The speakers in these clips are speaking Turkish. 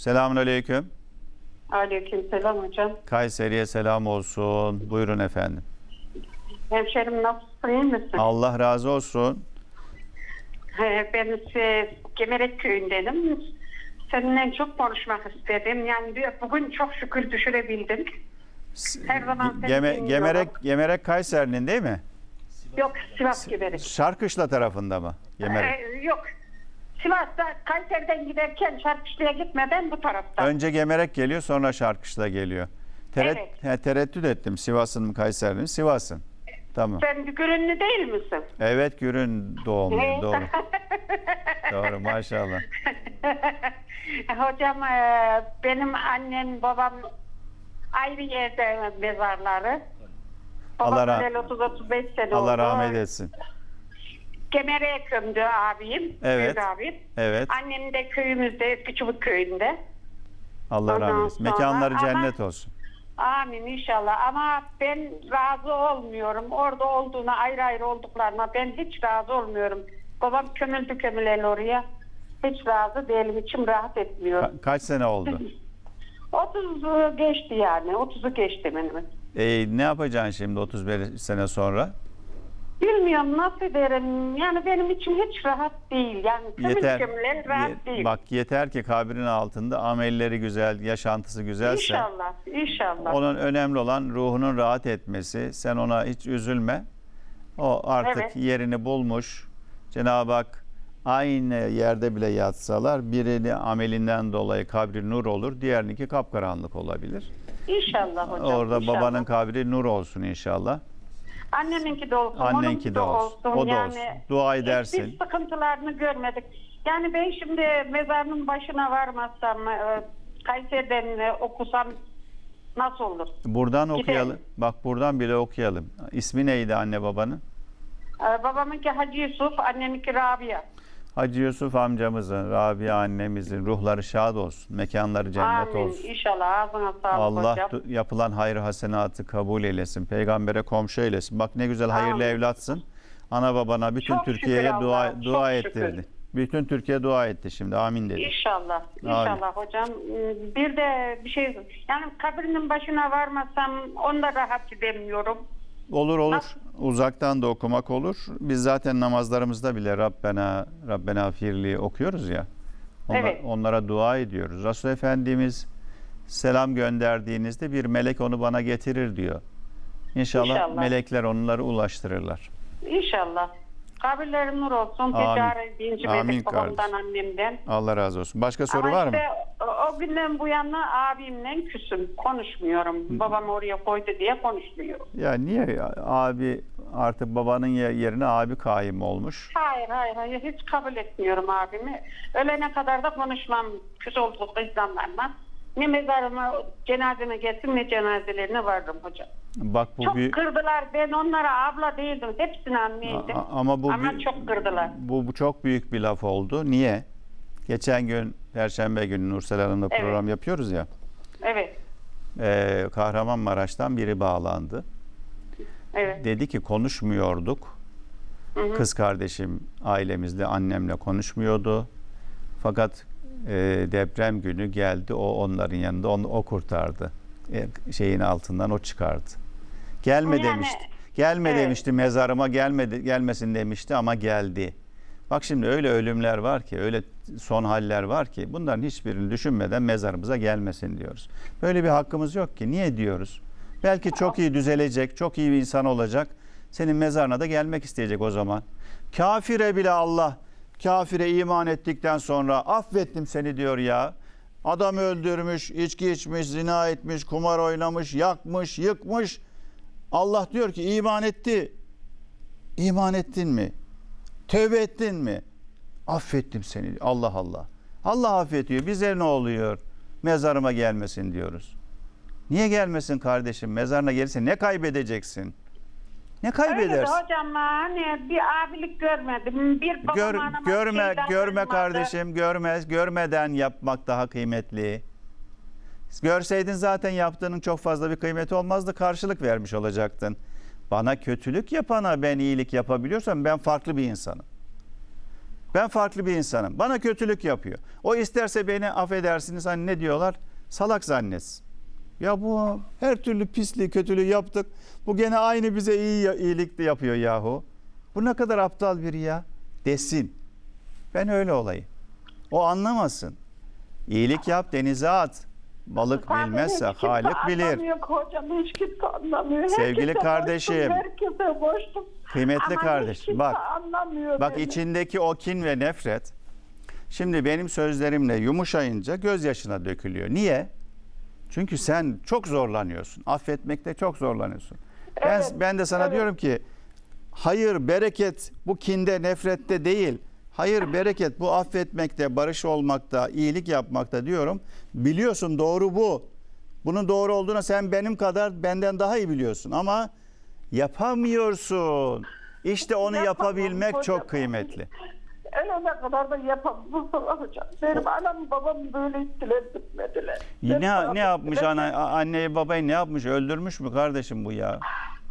Selamun aleyküm. Aleykümselam hocam. Kayseri'ye selam olsun. Buyurun efendim. Hemşerim nasılsın iyi misin? Allah razı olsun. He, Ben size Gemerek köyündenim. Seninle çok konuşmak istedim. Yani bir- bugün çok şükür düşürebildim. Her zaman seni Geme- dinliyorum. Gemerek, Gemerek Kayseri'nin değil mi? Yok Sivas Gemerek. Şarkışla tarafında mı? Gemerek. Ee, yok. Sivas'ta Kayseri'den giderken Şarkışlı'ya gitmeden bu tarafta. Önce Gemerek geliyor sonra Şarkışla geliyor. Teret, Evet. he, tereddüt ettim. Sivas'ın mı Kayseri'nin? Sivas'ın. Tamam. Sen Gürünlü değil misin? Evet Gürün doğumluyum. Doğru. Doğru maşallah. Hocam e, benim annem babam ayrı yerde mezarları. Babam Allah rah- öleli 30-35 sene Allah oldu. rahmet etsin. Kemer'e gömdü abim. Evet. Büyük abim. Evet. Annem de köyümüzde, Küçük köyünde. Allah Ondan rahmet etsin. sonra Mekanları ama- cennet olsun. Amin inşallah ama ben razı olmuyorum. Orada olduğuna ayrı ayrı olduklarına ben hiç razı olmuyorum. Babam kömüldü kömüleli oraya. Hiç razı değilim. içim rahat etmiyor. Ka- kaç sene oldu? 30 geçti yani. 30'u geçti benim. E, ne yapacaksın şimdi 35 sene sonra? Bilmiyorum nasıl ederim. Yani benim içim hiç rahat değil. Yani kömür Yeter. kömürler rahat ye- değil. Bak yeter ki kabrin altında amelleri güzel, yaşantısı güzelse. İnşallah. İnşallah. Onun önemli olan ruhunun rahat etmesi. Sen ona hiç üzülme. O artık Evet. yerini bulmuş. Cenab-ı Hak aynı yerde bile yatsalar birini amelinden dolayı kabri nur olur, diğerinki kapkaranlık olabilir. İnşallah hocam. Orada inşallah. babanın kabri nur olsun inşallah. Anneminki de olsun. Annenki de olsun. O da yani, olsun. Dua hiçbir edersin. sıkıntılarını görmedik. Yani ben şimdi mezarının başına varmazsam e, Kayseri'den e, okusam nasıl olur? Buradan Gidelim. okuyalım. Bak buradan bile okuyalım. İsmi neydi anne babanın? E, babamınki Hacı Yusuf, anneminki Rabia. Hacı Yusuf amcamızın, Rabia annemizin ruhları şad olsun. Mekanları cennet Amin. olsun. İnşallah ağzına sağlık Allah hocam. yapılan hayır hasenatı kabul eylesin. Peygambere komşu eylesin. Bak ne güzel hayırlı Amin. evlatsın. Ana babana bütün Çok Türkiye'ye şükür dua dua çok şükür. ettirdi. Bütün Türkiye dua etti şimdi. Amin dedi. İnşallah. İnşallah hocam. Bir de bir şey yani kabrinin başına varmasam onda rahat edemiyorum. Olur olur. Nasıl? Uzaktan da okumak olur. Biz zaten namazlarımızda bile Rabbena Rabbena firli okuyoruz ya. Onlar- Evet. Onlara dua ediyoruz. Resul Efendimiz selam gönderdiğinizde bir melek onu bana getirir diyor. İnşallah, İnşallah. melekler onları ulaştırırlar. İnşallah. Kabirlerin nur olsun. Amin. Amin bedik babamdan annemden. Allah razı olsun. Başka soru Ama var mı? işte o, o günden bu yana abimle küsüm. Konuşmuyorum. Babam oraya koydu diye konuşmuyorum. Ya niye abi artık babanın ye- yerine abi kaim olmuş? Hayır hayır hayır. Hiç kabul etmiyorum abimi. Ölene kadar da konuşmam. Küs olduk insanlarla. Ne mezarıma cenazeme gelsin ne cenazelerine varırım hocam. Bak bu çok büyük kırdılar. Ben onlara abla değildim. Hepsini anneydim. A- ama bu Ama büyük- çok kırdılar. Bu, bu çok büyük bir laf oldu. Niye? Geçen gün Perşembe günü Nursel Hanım'la Evet. program yapıyoruz ya. Evet. Ee, Kahramanmaraş'tan biri bağlandı. Evet. Dedi ki konuşmuyorduk. Hı hı. Kız kardeşim ailemizle annemle konuşmuyordu. Fakat e, deprem günü geldi o onların yanında onu o kurtardı. E, şeyin altından o çıkardı. Gelme Yani, demişti. Gelme evet. demişti mezarıma gelmedi gelmesin demişti ama geldi. Bak şimdi öyle ölümler var ki öyle son haller var ki bunların hiçbirini düşünmeden mezarımıza gelmesin diyoruz. Böyle bir hakkımız yok ki. Niye diyoruz? Belki çok iyi düzelecek, çok iyi bir insan olacak. Senin mezarına da gelmek isteyecek o zaman. Kafire bile Allah kafire iman ettikten sonra affettim seni diyor ya. Adam öldürmüş, içki içmiş, zina etmiş, kumar oynamış, yakmış, yıkmış. Allah diyor ki iman etti. İman ettin mi? Tövbe ettin mi? Affettim seni. Allah Allah. Allah affediyor. Bize ne oluyor? Mezarıma gelmesin diyoruz. Niye gelmesin kardeşim? Mezarına gelirse ne kaybedeceksin? Ne Öyle de kaybedersin? hocam hani bir abilik görmedim. Bir babam Gör, anama görme görme davranmadı. kardeşim görmez görmeden yapmak daha kıymetli. Görseydin zaten yaptığının çok fazla bir kıymeti olmazdı karşılık vermiş olacaktın. Bana kötülük yapana ben iyilik yapabiliyorsam ben farklı bir insanım. Ben farklı bir insanım. Bana kötülük yapıyor. O isterse beni affedersiniz hani ne diyorlar? Salak zannetsin. Ya bu her türlü pisliği, kötülüğü yaptık. Bu gene aynı bize iyi iyilik de yapıyor yahu. Bu ne kadar aptal biri ya. Desin. Ben öyle olayım. O anlamasın. İyilik yap, denize at. Balık Tabii bilmezse Halik bilir. Hiç kimse anlamıyor. Sevgili Herkese kardeşim. boştum, herkese boştum. Kıymetli Ama kardeşim, bak. Bak beni. içindeki o kin ve nefret şimdi benim sözlerimle yumuşayınca gözyaşına dökülüyor. Niye? Çünkü sen çok zorlanıyorsun. Affetmekte çok zorlanıyorsun. Ben, Evet, ben de sana evet. diyorum ki hayır bereket bu kinde nefrette değil. Hayır bereket bu affetmekte, barış olmakta, iyilik yapmakta diyorum. Biliyorsun doğru bu. Bunun doğru olduğunu sen benim kadar benden daha iyi biliyorsun ama yapamıyorsun. İşte onu Yapamam yapabilmek hocam. çok kıymetli. Ölene kadar da yapamam hocam. Benim anam babam böyle dilendirmediler. Ne, Ben- ne yapmış ana, anneyi babayı ne yapmış? Öldürmüş mü kardeşim bu ya?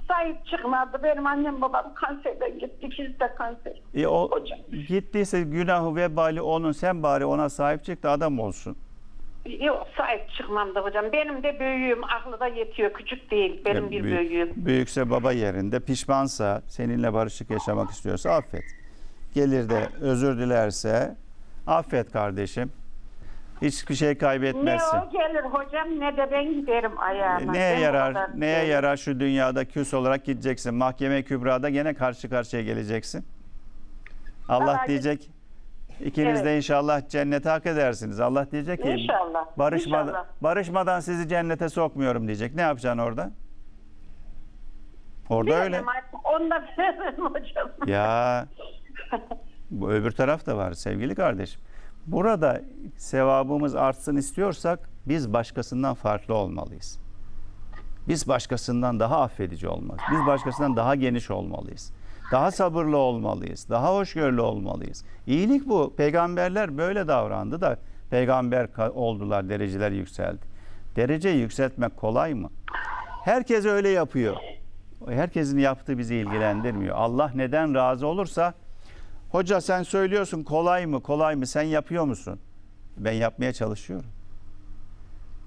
Sahip çıkmadı. Benim annem babam kanserden gitti. İkisi de kanser. E o Hocam. gittiyse günahı vebali onun sen bari ona sahip çık da adam olsun. Yok sahip çıkmam da hocam. Benim de büyüğüm aklı da yetiyor. Küçük değil. Benim E, bir büyük- büyüğüm. Büyükse baba yerinde pişmansa seninle barışık yaşamak istiyorsa affet. Gelir de özür dilerse affet kardeşim. Hiçbir şey Ne kaybetmezsin. o gelir hocam ne de ben giderim ayağıma. E, Neye Ben yarar? Neye değilim. yarar şu dünyada küs olarak gideceksin. Mahkeme kübrada gene karşı karşıya geleceksin. Allah Vallahi- diyecek ikiniz de Evet. inşallah cennete hak edersiniz. Allah diyecek ki İnşallah. barışmadan, İnşallah. barışmadan sizi cennete sokmuyorum diyecek. Ne yapacaksın orada? Orada öyle. Bilemem artık. Onu da bilemem hocam. Ya bu öbür taraf da var sevgili kardeşim. Burada sevabımız artsın istiyorsak biz başkasından farklı olmalıyız. Biz başkasından daha affedici olmalıyız. Biz başkasından daha geniş olmalıyız. Daha sabırlı olmalıyız. Daha hoşgörülü olmalıyız. İyilik bu. Peygamberler böyle davrandı da peygamber oldular, dereceler yükseldi. Dereceyi yükseltmek kolay mı? Herkes öyle yapıyor. Herkesin yaptığı bizi ilgilendirmiyor. Allah neden razı olursa hoca sen söylüyorsun kolay mı kolay mı sen yapıyor musun? Ben yapmaya çalışıyorum.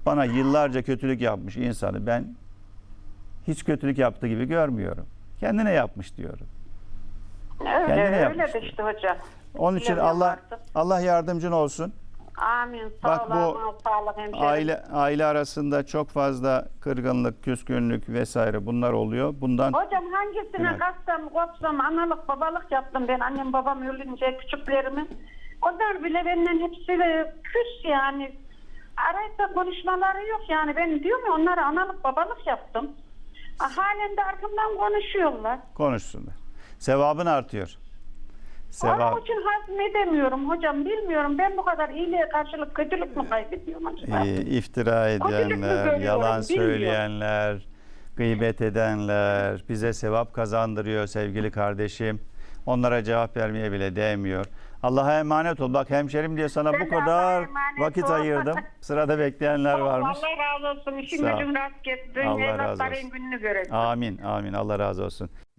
Bana yıllarca kötülük yapmış insanı ben hiç kötülük yaptığı gibi görmüyorum. Kendine yapmış diyorum. Öyle, Kendine öyle yapmış. de işte hocam. Onun için Allah. Allah yardımcın olsun. Amin. Sağ Bak bu olun. Sağlık hemşerim. Aile aile arasında çok fazla kırgınlık, küskünlük vesaire bunlar oluyor. Bundan Hocam hangisine Evet. kaçsam, kopsam, analık, babalık yaptım ben annem babam ölünce küçüklerimi. Onlar bile benden hepsiyle küs yani. Araysa konuşmaları yok yani. Ben diyorum ya onlara analık, babalık yaptım. Ha, Halen de arkamdan konuşuyorlar. konuşsunlar. Sevabın artıyor. Sevap. Onun için hazmedemiyorum hocam. Bilmiyorum ben bu kadar iyiliğe karşılık kötülük mü kaybediyorum acaba? e, iftira edenler, yalan bilmiyorum. söyleyenler, gıybet edenler bize sevap kazandırıyor sevgili kardeşim. Onlara cevap vermeye bile değmiyor. Allah'a emanet ol. Bak hemşerim diye sana Sen bu kadar vakit ol. ayırdım. Sırada bekleyenler varmış. Allah razı olsun. Ol. gücün rast gitsin. Allah razı olsun. gününü görelim. Amin, amin. Allah razı olsun.